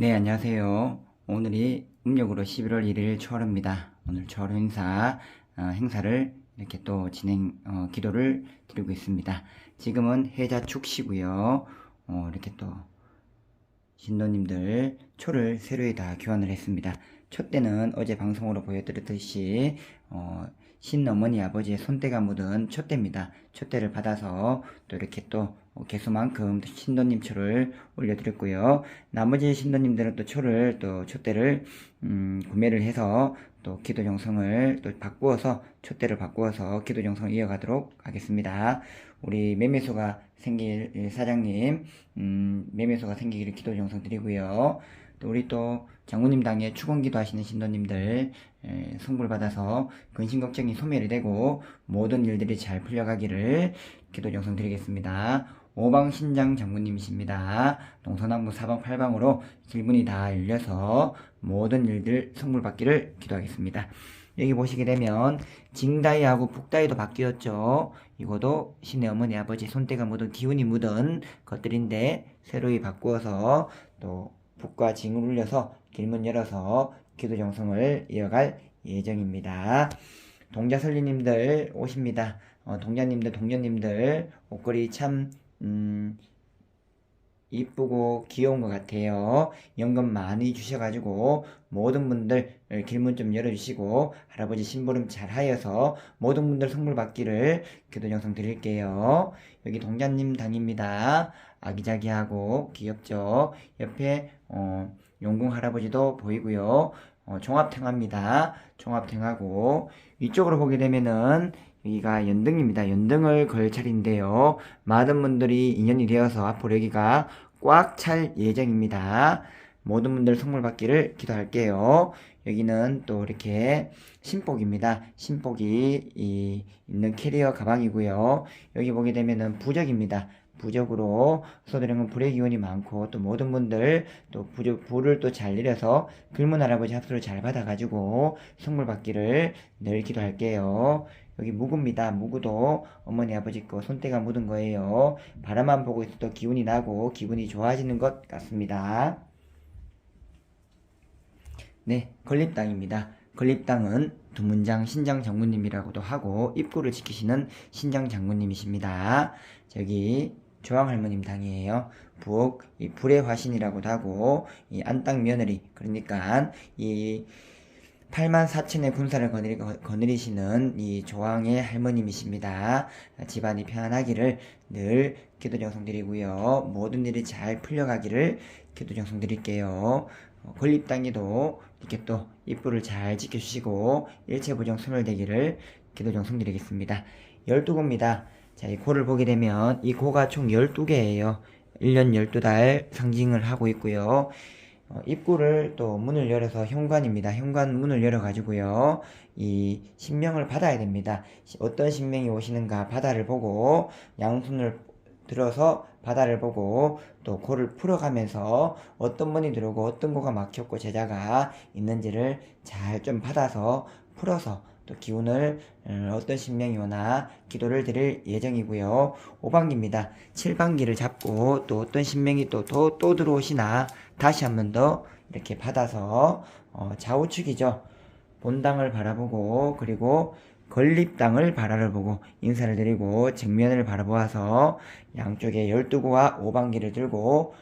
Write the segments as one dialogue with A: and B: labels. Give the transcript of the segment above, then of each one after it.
A: 네, 안녕하세요. 오늘이 음력으로 11월 1일 초하루입니다. 오늘 초하루 행사, 어, 행사를 이렇게 또 진행, 어, 기도를 드리고 있습니다. 지금은 해자축시고요. 어, 이렇게 또 신도님들 초를 새로이 다 교환을 했습니다. 초 때는 어제 방송으로 보여드렸듯이 어, 신어머니 아버지의 손때가 묻은 촛대입니다. 촛대를 받아서 또 이렇게 또 개수만큼 신도님 초를 올려드렸고요. 나머지 신도님들은 또 초를 또 촛대를 음, 구매를 해서 또 기도 정성을 또 바꾸어서 촛대를 바꾸어서 기도 정성을 이어가도록 하겠습니다. 우리 매매소가 생길 사장님 음, 매매소가 생기기를 기도 정성 드리고요. 또 우리 또 장모님 당에 축원기도 하시는 신도님들 에, 성불 받아서 근심 걱정이 소멸이 되고 모든 일들이 잘 풀려가기를 기도 정성 드리겠습니다. 오방 신장 장모님이십니다. 동서남북 사방 팔방으로 길문이 다 열려서 모든 일들 성불 받기를 기도하겠습니다. 여기 보시게 되면 징다이하고 북다이도 바뀌었죠. 이거도 신의 어머니 아버지 손때가 묻은 기운이 묻은 것들인데 새로이 바꾸어서 또 북과 징을 울려서 길문 열어서 기도 정성을 이어갈 예정입니다. 동자설리님들 오십니다. 어, 동자님들, 동료님들 옷걸이 참 음, 이쁘고 귀여운 것 같아요. 연금 많이 주셔가지고 모든 분들 길문 좀 열어주시고 할아버지 심부름 잘 하여서 모든 분들 선물 받기를 기도 영상 드릴게요. 여기 동자님 당입니다. 아기자기하고 귀엽죠. 옆에 어, 용궁 할아버지도 보이고요. 어, 종합탱합니다. 종합탱하고 위쪽으로 보게 되면은 여기가 연등입니다. 연등을 걸 차례인데요. 많은 분들이 인연이 되어서 앞으로 여기가 꽉 찰 예정입니다. 모든 분들 선물 받기를 기도할게요. 여기는 또 이렇게 신복입니다. 신복이 이, 있는 캐리어 가방이고요. 여기 보게 되면은 부적입니다. 부적으로 소드령은 불의 기운이 많고 또 모든 분들 또 부적 불을 또 잘 내려서 글문 할아버지 합수를 잘 받아가지고 선물 받기를 늘 기도할게요. 여기 무구입니다. 무구도 어머니 아버지 거 손때가 묻은 거예요. 바라만 보고 있어도 기운이 나고 기분이 좋아지는 것 같습니다. 네, 건립당입니다. 건립당은 두문장 신장 장군님이라고도 하고 입구를 지키시는 신장 장군님이십니다. 저기 조항 할머님 당이에요. 부엌 이 불의 화신이라고도 하고 이 안땅 며느리 그러니까 이 8만 4천의 군사를 거느리, 거느리시는 이 조항의 할머님이십니다. 집안이 편안하기를 늘 기도 정성 드리고요. 모든 일이 잘 풀려가기를 기도 정성 드릴게요. 어, 건립당에도 이렇게 또 입구를 잘 지켜주시고 일체부정 소멸되기를 기도 정성 드리겠습니다. 12고입니다. 자, 이 고를 보게 되면 이 고가 총 12개예요. 1년 12달 상징을 하고 있고요. 어, 입구를 또 문을 열어서 현관입니다. 현관 문을 열어 가지고요. 이 신명을 받아야 됩니다. 어떤 신명이 오시는가 바다를 보고 양손을 들어서 바다를 보고 또 고를 풀어가면서 어떤 문이 들어오고 어떤 고가 막혔고 제자가 있는지를 잘 좀 받아서 풀어서 또 기운을 어, 어떤 신명이 오나 기도를 드릴 예정이고요. 5반기입니다. 7반기를 잡고 또 어떤 신명이 또 또 또 들어오시나 다시 한 번 더 이렇게 받아서 어, 좌우측이죠. 본당을 바라보고 그리고 건립당을 바라를 보고 인사를 드리고 정면을 바라보아서 양쪽에 12고와 5반기를 들고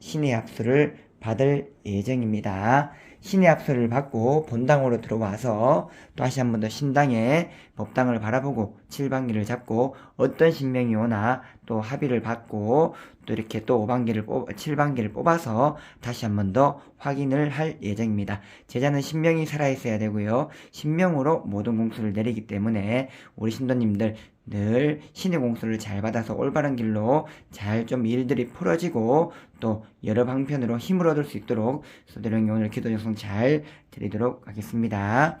A: 신의 합수를 받을 예정입니다. 신의 합수를 받고 본당으로 들어와서 또 다시 한 번 더 신당에 법당을 바라보고 칠반기를 잡고 어떤 신명이 오나 또 합의를 받고 또 이렇게 또 5반기를 뽑, 7반기를 뽑아서 다시 한 번 더 확인을 할 예정입니다. 제자는 신명이 살아있어야 되고요. 신명으로 모든 공수를 내리기 때문에 우리 신도님들 늘 신의 공수를 잘 받아서 올바른 길로 잘 좀 일들이 풀어지고 또 여러 방편으로 힘을 얻을 수 있도록 소대령이 오늘 기도 요청 잘 드리도록 하겠습니다.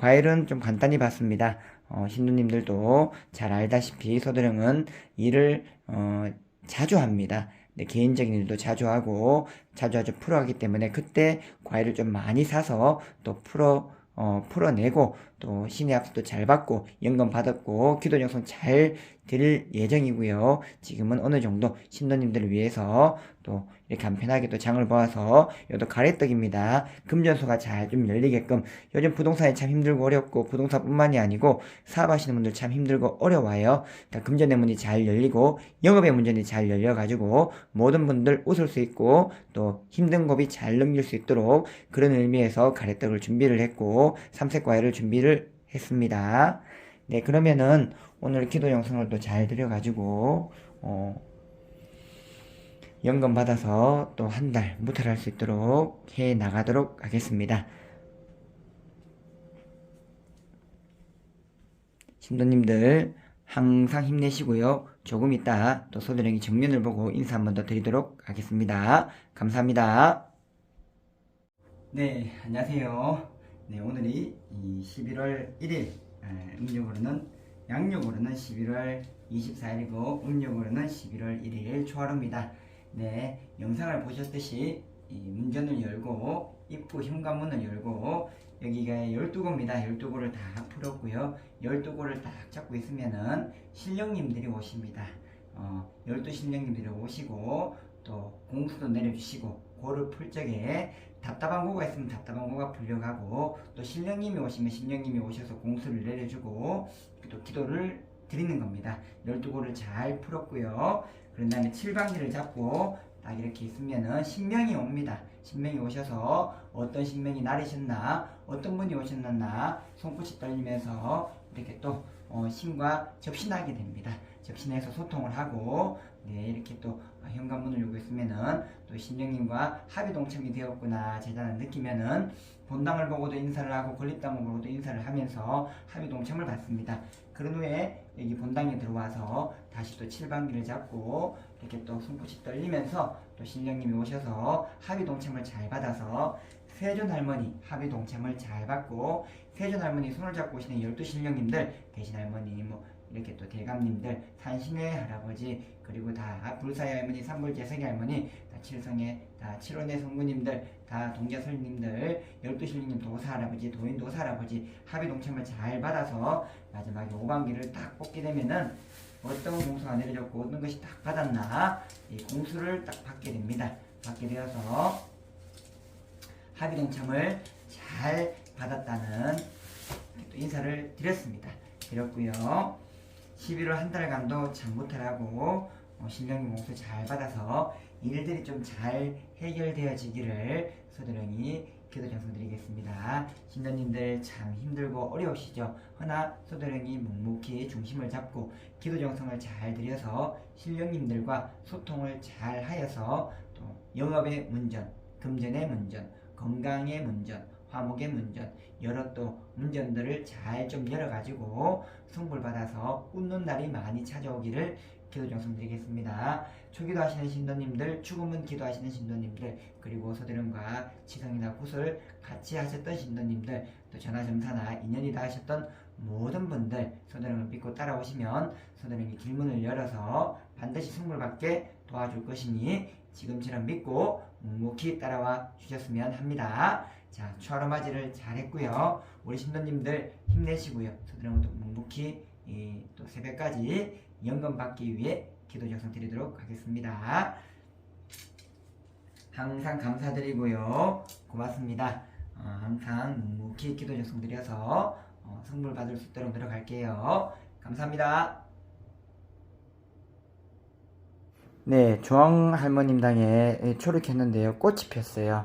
A: 과일은 좀 간단히 봤습니다. 어, 신도님들도 잘 알다시피 소대령은 일을 어, 자주 합니다. 네, 개인적인 일도 자주 하고 자주 자주 풀어하기 때문에 그때 과일을 좀 많이 사서 또 풀어 어, 풀어내고 또 신의 약속도 잘 받고 연금 받았고 기도 정성 잘 드릴 예정이고요. 지금은 어느 정도 신도님들을 위해서 또 이렇게 간편하게 또 장을 보아서 이것도 가래떡입니다. 금전소가 잘 좀 열리게끔 요즘 부동산이 참 힘들고 어렵고 부동산뿐만이 아니고 사업하시는 분들 참 힘들고 어려워요. 그러니까 금전의 문이 잘 열리고 영업의 문전이 잘 열려가지고 모든 분들 웃을 수 있고 또 힘든 고비 잘 넘길 수 있도록 그런 의미에서 가래떡을 준비를 했고 삼색과일을 준비를 했습니다. 네 그러면은 오늘 기도 영상을 또잘 드려가지고 어, 연금 받아서 또 한 달 무탈할 수 있도록 해 나가도록 하겠습니다. 신도님들 항상 힘내시고요. 조금 있다 또 소드랭이 정면을 보고 인사 한 번 더 드리도록 하겠습니다. 감사합니다. 네, 안녕하세요. 네, 오늘이 이 11월 1일 에, 음력으로는 양력으로는 11월 24일이고 음력으로는 11월 1일 초하루입니다. 네, 영상을 보셨듯이 이 문전을 열고 입구 현관문을 열고 여기가 12고입니다. 12고를 다 풀었고요. 12고를 딱 잡고 있으면은 신령님들이 오십니다. 어, 12신령님들이 오시고 또 공수도 내려주시고 고를 풀 적에 답답한 고가 있으면 답답한 고가 풀려가고 또 신령님이 오시면 신령님이 오셔서 공수를 내려주고 또 기도를 드리는 겁니다. 12고를 잘 풀었고요. 그런 다음에 칠방기를 잡고 딱 이렇게 있으면은 신명이 옵니다. 신명이 오셔서 어떤 신명이 나르셨나, 어떤 분이 오셨나, 손끝이 떨리면서 이렇게 또 어, 신과 접신하게 됩니다. 접신해서 소통을 하고, 네, 이렇게 또 현관문을 열고 있으면은 또 신령님과 합의 동참이 되었구나 제자는 느끼면은 본당을 보고도 인사를 하고 권립당을 보고도 인사를 하면서 합의 동참을 받습니다. 그런 후에 여기 본당에 들어와서 다시 또 칠방기를 잡고 이렇게 또 손끝이 떨리면서 또 신령님이 오셔서 합의 동참을 잘 받아서 세존 할머니 합의 동참을 잘 받고 세존 할머니 손을 잡고 오시는 열두 신령님들 대신 할머니 뭐 이렇게 또 대감님들 산신의 할아버지 그리고 다 불사의 할머니 삼불재성의 할머니 다 칠성의 다 칠원의 성부님들 다 동자설님들 열두 신령님 도사 할아버지 도인 도사 할아버지 합의 동참을 잘 받아서 마지막에 오반기를 딱 뽑게 되면은 어떤 공수가 내려졌고 어떤 것이 딱 받았나 이 공수를 딱 받게 됩니다. 받게 되어서 합의 동참을 잘 받았다는 또 인사를 드렸습니다. 드렸고요. 11월 한 달간도 장부탈하고 어, 신령님 공수 잘 받아서 일들이 좀 잘 해결되어지기를 소도령이 기도 정성드리겠습니다. 신도님들 참 힘들고 어려우시죠? 허나 소도령이 묵묵히 중심을 잡고 기도 정성을 잘 드려서 신령님들과 소통을 잘 하여서 또 영업의 문전, 금전의 문전, 건강의 문전, 화목의 문전, 여러 또 문전들을 잘 좀 열어가지고 성불 받아서 웃는 날이 많이 찾아오기를 기도 정성 드리겠습니다. 초기도 하시는 신도님들, 죽음은 기도하시는 신도님들, 그리고 소대령과 치성이나 굿을 같이 하셨던 신도님들, 또 전화점사나 인연이 다 하셨던 모든 분들, 소대령을 믿고 따라오시면 소대령이 길문을 열어서 반드시 성불 받게 도와줄 것이니 지금처럼 믿고 묵묵히 따라와 주셨으면 합니다. 자, 추하루 맞이를 잘했고요. 우리 신도님들 힘내시고요. 소대령도 묵묵히 이, 또 새벽까지 연금 받기 위해 기도 정성 드리도록 하겠습니다. 항상 감사드리고요. 고맙습니다. 어, 항상 묵묵히 기도 정성 드려서 어, 선물 받을 수 있도록 노력할게요. 감사합니다. 네, 조항 할머님 당에 초를 켰는데요. 꽃이 폈어요.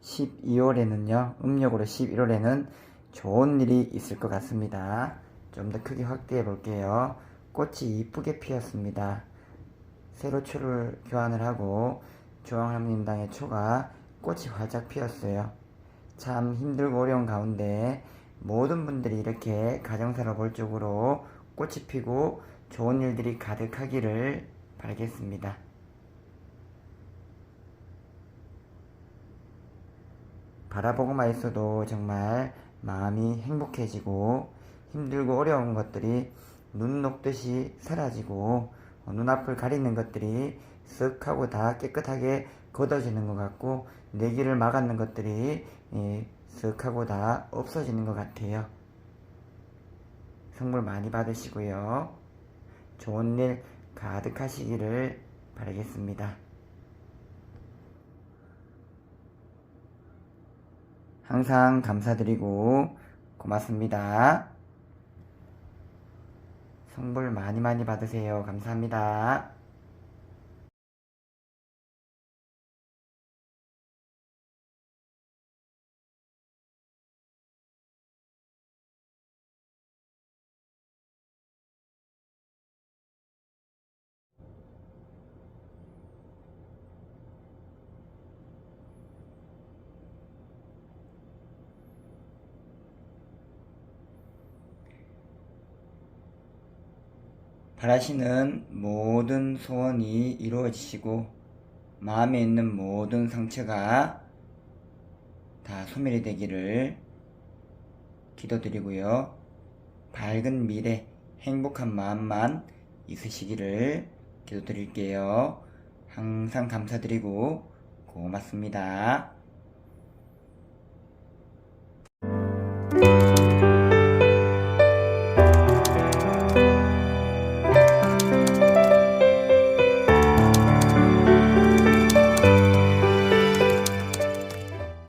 A: 12월에는요, 음력으로 11월에는 좋은 일이 있을 것 같습니다. 좀 더 크게 확대해 볼게요. 꽃이 이쁘게 피었습니다. 새로 초를 교환을 하고 조항 할머님 당의 초가 꽃이 활짝 피었어요. 참 힘들고 어려운 가운데 모든 분들이 이렇게 가정사로 볼 쪽으로 꽃이 피고 좋은 일들이 가득하기를 바라겠습니다. 바라보고만 있어도 정말 마음이 행복해지고 힘들고 어려운 것들이 눈 녹듯이 사라지고 어, 눈앞을 가리는 것들이 쓱 하고 다 깨끗하게 걷어지는 것 같고 내 길을 막았는 것들이 예, 쓱 하고 다 없어지는 것 같아요. 선물 많이 받으시고요. 좋은 일 가득하시기를 바라겠습니다. 항상 감사드리고 고맙습니다. 선물 많이 많이 받으세요. 감사합니다. 바라시는 모든 소원이 이루어지시고 마음에 있는 모든 상처가 다 소멸이 되기를 기도드리고요. 밝은 미래, 행복한 마음만 있으시기를 기도드릴게요. 항상 감사드리고 고맙습니다.